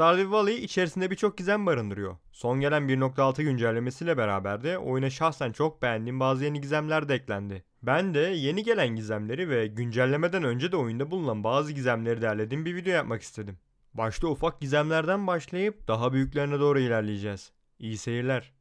Stardew Valley içerisinde birçok gizem barındırıyor. Son gelen 1.6 güncellemesiyle beraber de oyuna şahsen çok beğendiğim bazı yeni gizemler de eklendi. Ben de yeni gelen gizemleri ve güncellemeden önce de oyunda bulunan bazı gizemleri derlediğim bir video yapmak istedim. Başta ufak gizemlerden başlayıp daha büyüklerine doğru ilerleyeceğiz. İyi seyirler.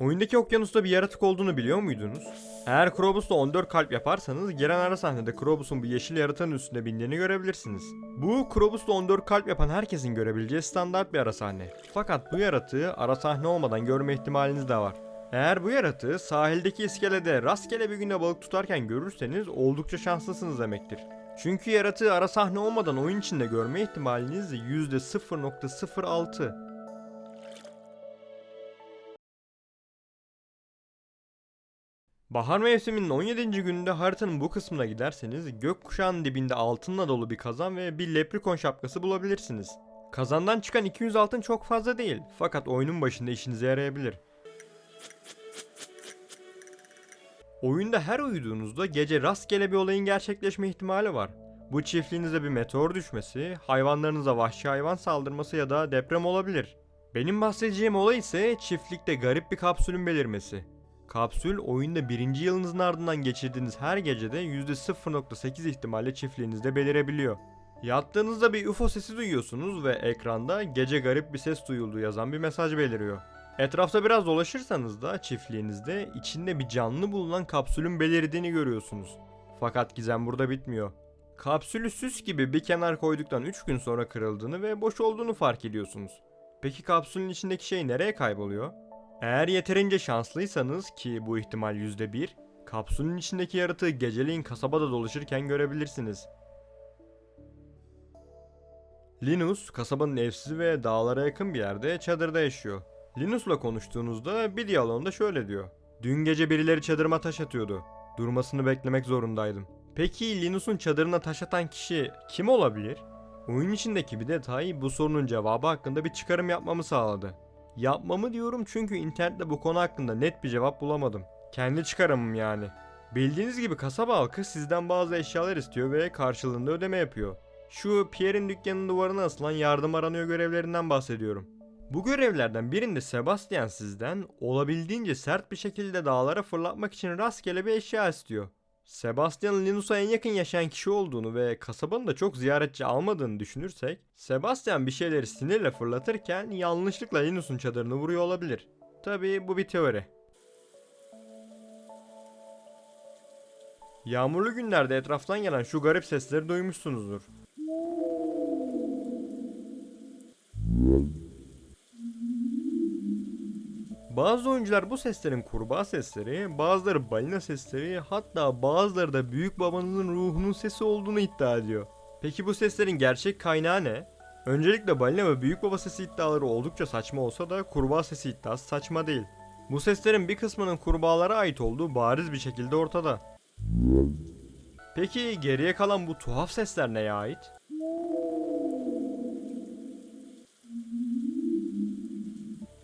Oyundaki okyanusta bir yaratık olduğunu biliyor muydunuz? Eğer Krobus'la 14 kalp yaparsanız gelen ara sahnede Krobus'un bu yeşil yaratığın üstünde bindiğini görebilirsiniz. Bu Krobus'la 14 kalp yapan herkesin görebileceği standart bir ara sahne. Fakat bu yaratığı ara sahne olmadan görme ihtimaliniz de var. Eğer bu yaratığı sahildeki iskelede rastgele bir günde balık tutarken görürseniz oldukça şanslısınız demektir. Çünkü yaratığı ara sahne olmadan oyun içinde görme ihtimaliniz %0.06. Bahar mevsiminin 17. gününde haritanın bu kısmına giderseniz gökkuşağının dibinde altınla dolu bir kazan ve bir leprikon şapkası bulabilirsiniz. Kazandan çıkan 200 altın çok fazla değil fakat oyunun başında işinize yarayabilir. Oyunda her uyuduğunuzda gece rastgele bir olayın gerçekleşme ihtimali var. Bu çiftliğinize bir meteor düşmesi, hayvanlarınıza vahşi hayvan saldırması ya da deprem olabilir. Benim bahsedeceğim olay ise çiftlikte garip bir kapsülün belirmesi. Kapsül oyunda birinci yılınızın ardından geçirdiğiniz her gecede %0.8 ihtimalle çiftliğinizde belirebiliyor. Yattığınızda bir UFO sesi duyuyorsunuz ve ekranda gece garip bir ses duyuldu yazan bir mesaj beliriyor. Etrafta biraz dolaşırsanız da çiftliğinizde içinde bir canlı bulunan kapsülün belirdiğini görüyorsunuz. Fakat gizem burada bitmiyor. Kapsülü süs gibi bir kenar koyduktan 3 gün sonra kırıldığını ve boş olduğunu fark ediyorsunuz. Peki kapsülün içindeki şey nereye kayboluyor? Eğer yeterince şanslıysanız ki bu ihtimal %1, kapsülün içindeki yaratığı geceleyin kasabada dolaşırken görebilirsiniz. Linus, kasabanın evsiz ve dağlara yakın bir yerde çadırda yaşıyor. Linus'la konuştuğunuzda bir diyalogda şöyle diyor. Dün gece birileri çadırıma taş atıyordu. Durmasını beklemek zorundaydım. Peki Linus'un çadırına taş atan kişi kim olabilir? Oyun içindeki bir detay bu sorunun cevabı hakkında bir çıkarım yapmamı sağladı. Yapmamı diyorum çünkü internette bu konu hakkında net bir cevap bulamadım. Kendi çıkarımım yani. Bildiğiniz gibi kasaba halkı sizden bazı eşyalar istiyor ve karşılığında ödeme yapıyor. Şu Pierre'in dükkanının duvarına asılan yardım aranıyor görevlerinden bahsediyorum. Bu görevlerden birinde Sebastian sizden olabildiğince sert bir şekilde dağlara fırlatmak için rastgele bir eşya istiyor. Sebastian'ın Linus'a en yakın yaşayan kişi olduğunu ve kasabanın da çok ziyaretçi almadığını düşünürsek, Sebastian bir şeyleri sinirle fırlatırken yanlışlıkla Linus'un çadırını vuruyor olabilir. Tabii bu bir teori. Yağmurlu günlerde etraftan gelen şu garip sesleri duymuşsunuzdur. Bazı oyuncular bu seslerin kurbağa sesleri, bazıları balina sesleri, hatta bazıları da büyük babanızın ruhunun sesi olduğunu iddia ediyor. Peki bu seslerin gerçek kaynağı ne? Öncelikle balina ve büyük baba sesi iddiaları oldukça saçma olsa da kurbağa sesi iddiası saçma değil. Bu seslerin bir kısmının kurbağalara ait olduğu bariz bir şekilde ortada. Peki geriye kalan bu tuhaf sesler neye ait?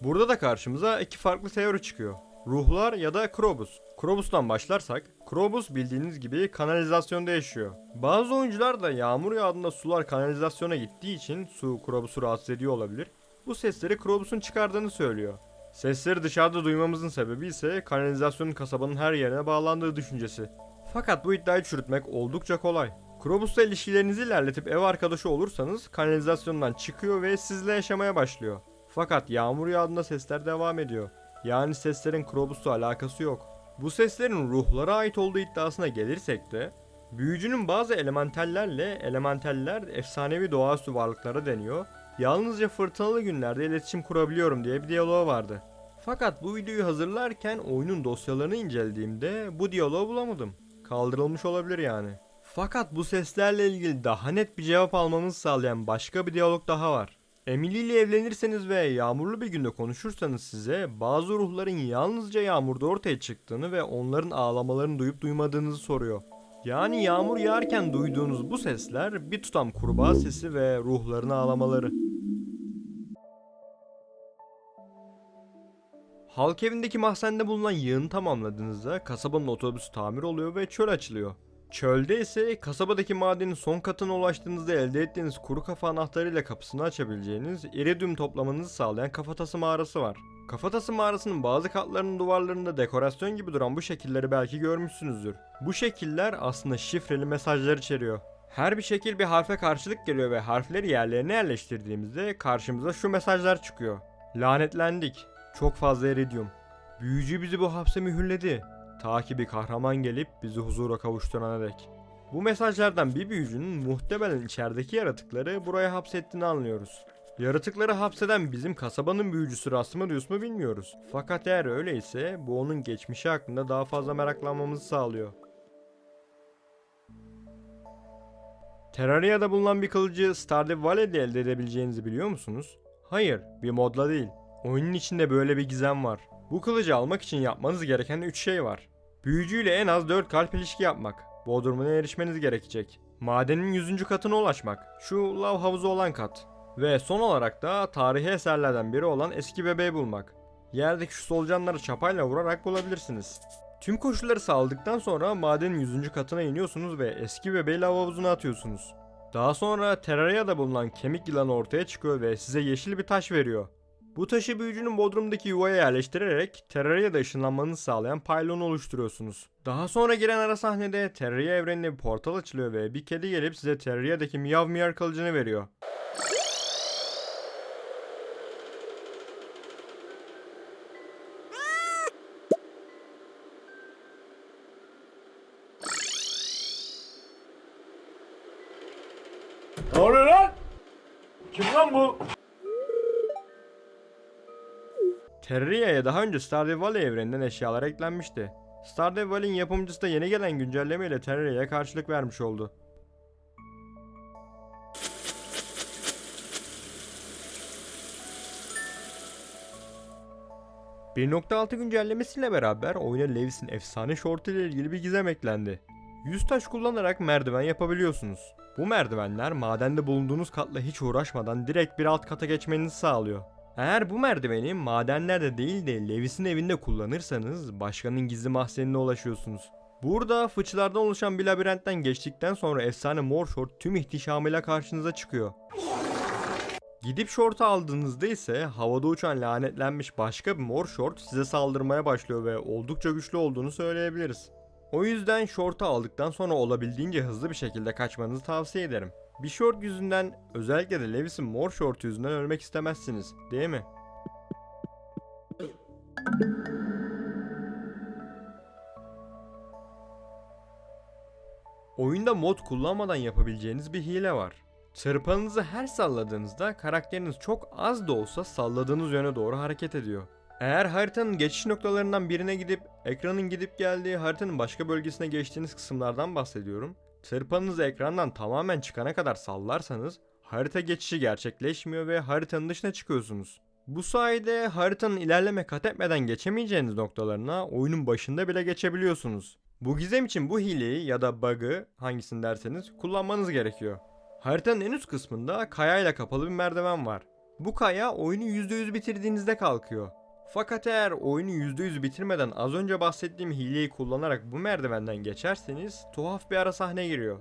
Burada da karşımıza iki farklı teori çıkıyor. Ruhlar ya da Krobus. Krobus'tan başlarsak, Krobus bildiğiniz gibi kanalizasyonda yaşıyor. Bazı oyuncular da yağmur yağdığında sular kanalizasyona gittiği için su Krobus'u rahatsız ediyor olabilir. Bu sesleri Krobus'un çıkardığını söylüyor. Sesleri dışarıda duymamızın sebebi ise kanalizasyonun kasabanın her yerine bağlandığı düşüncesi. Fakat bu iddiayı çürütmek oldukça kolay. Krobus'la ilişkilerinizi ilerletip ev arkadaşı olursanız kanalizasyondan çıkıyor ve sizle yaşamaya başlıyor. Fakat yağmur yağdığında sesler devam ediyor. Yani seslerin Krobus'la alakası yok. Bu seslerin ruhlara ait olduğu iddiasına gelirsek de büyücünün bazı elementellerle elementaller efsanevi doğaüstü varlıklara deniyor. Yalnızca fırtınalı günlerde iletişim kurabiliyorum diye bir diyaloğu vardı. Fakat bu videoyu hazırlarken oyunun dosyalarını incelediğimde bu diyaloğu bulamadım. Kaldırılmış olabilir yani. Fakat bu seslerle ilgili daha net bir cevap almamızı sağlayan başka bir diyalog daha var. Emily ile evlenirseniz ve yağmurlu bir günde konuşursanız size bazı ruhların yalnızca yağmurda ortaya çıktığını ve onların ağlamalarını duyup duymadığınızı soruyor. Yani yağmur yağarken duyduğunuz bu sesler bir tutam kurbağa sesi ve ruhların ağlamaları. Halk evindeki mahzende bulunan yığını tamamladığınızda kasabanın otobüsü tamir oluyor ve çöl açılıyor. Çölde ise kasabadaki madenin son katına ulaştığınızda elde ettiğiniz kuru kafa anahtarıyla kapısını açabileceğiniz iridium toplamanızı sağlayan kafatası mağarası var. Kafatası mağarasının bazı katlarının duvarlarında dekorasyon gibi duran bu şekilleri belki görmüşsünüzdür. Bu şekiller aslında şifreli mesajlar içeriyor. Her bir şekil bir harfe karşılık geliyor ve harfleri yerlerine yerleştirdiğimizde karşımıza şu mesajlar çıkıyor. Lanetlendik. Çok fazla iridium. Büyücü bizi bu hapse mühürledi. Ta ki bir kahraman gelip bizi huzura kavuşturana dek. Bu mesajlardan bir büyücünün muhtemelen içerideki yaratıkları buraya hapsettiğini anlıyoruz. Yaratıkları hapseden bizim kasabanın büyücüsü Rasmodius mu bilmiyoruz. Fakat eğer öyleyse bu onun geçmişi hakkında daha fazla meraklanmamızı sağlıyor. Terraria'da bulunan bir kılıcı Stardew Valley'de elde edebileceğinizi biliyor musunuz? Hayır, bir modla değil. Oyunun içinde böyle bir gizem var. Bu kılıcı almak için yapmanız gereken 3 şey var. Büyücüyle en az 4 kalp ilişki yapmak. Bodrumuna erişmeniz gerekecek. Madenin 100. katına ulaşmak. Şu lav havuzu olan kat. Ve son olarak da tarihi eserlerden biri olan eski bebeği bulmak. Yerdeki şu solucanları çapayla vurarak bulabilirsiniz. Tüm koşulları sağladıktan sonra madenin 100. katına iniyorsunuz ve eski bebeği lav havuzuna atıyorsunuz. Daha sonra Terraria'da bulunan kemik yılanı ortaya çıkıyor ve size yeşil bir taş veriyor. Bu taşı büyücünün bodrumdaki yuvaya yerleştirerek Terraria'da ışınlanmanızı sağlayan paylonu oluşturuyorsunuz. Daha sonra giren ara sahnede Terraria evrenine bir portal açılıyor ve bir kedi gelip size Terraria'daki Miyav Miyar kılıcını veriyor. Ne oluyor lan? Kim lan bu? Terraria'ya daha önce Stardew Valley evreninden eşyalar eklenmişti. Stardew Valley'in yapımcısı da yeni gelen güncelleme ile Terraria'ya karşılık vermiş oldu. ...1.6 güncellemesiyle beraber oyuna Lewis'in efsane şortu ile ilgili bir gizem eklendi. 100 taş kullanarak merdiven yapabiliyorsunuz. Bu merdivenler madende bulunduğunuz katla hiç uğraşmadan direkt bir alt kata geçmenizi sağlıyor. Eğer bu merdiveni madenlerde değil de Lewis'in evinde kullanırsanız başkanın gizli mahzenine ulaşıyorsunuz. Burada fıçılardan oluşan bir labirentten geçtikten sonra efsane mor şort tüm ihtişamıyla karşınıza çıkıyor. Gidip şortu aldığınızda ise havada uçan lanetlenmiş başka bir mor şort size saldırmaya başlıyor ve oldukça güçlü olduğunu söyleyebiliriz. O yüzden şortu aldıktan sonra olabildiğince hızlı bir şekilde kaçmanızı tavsiye ederim. Bir şort yüzünden özellikle de Lewis'in mor şortu yüzünden ölmek istemezsiniz değil mi? Oyunda mod kullanmadan yapabileceğiniz bir hile var. Çırpanınızı her salladığınızda karakteriniz çok az da olsa salladığınız yöne doğru hareket ediyor. Eğer haritanın geçiş noktalarından birine gidip ekranın gidip geldiği haritanın başka bölgesine geçtiğiniz kısımlardan bahsediyorum. Tırpanınızı ekrandan tamamen çıkana kadar sallarsanız harita geçişi gerçekleşmiyor ve haritanın dışına çıkıyorsunuz. Bu sayede haritanın ilerleme kat etmeden geçemeyeceğiniz noktalarına oyunun başında bile geçebiliyorsunuz. Bu gizem için bu hileyi ya da bug'ı hangisini derseniz kullanmanız gerekiyor. Haritanın en üst kısmında kayayla kapalı bir merdiven var. Bu kaya oyunu %100 bitirdiğinizde kalkıyor. Fakat eğer oyunu %100 bitirmeden az önce bahsettiğim hileyi kullanarak bu merdivenden geçerseniz tuhaf bir ara sahne giriyor.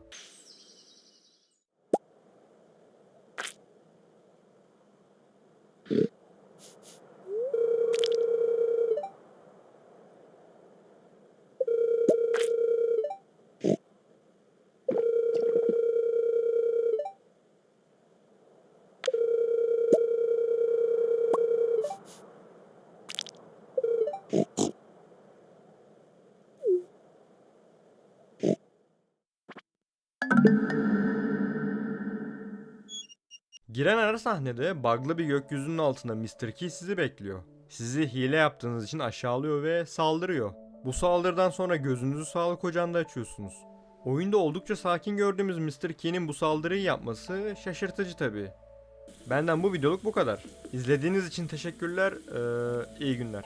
Giren ara sahnede bug'lı bir gökyüzünün altında Mr. Key sizi bekliyor. Sizi hile yaptığınız için aşağılıyor ve saldırıyor. Bu saldırıdan sonra gözünüzü sağlık ocağında açıyorsunuz. Oyunda oldukça sakin gördüğümüz Mr. Key'nin bu saldırıyı yapması şaşırtıcı tabi. Benden bu videoluk bu kadar. İzlediğiniz için teşekkürler, ee, iyi günler.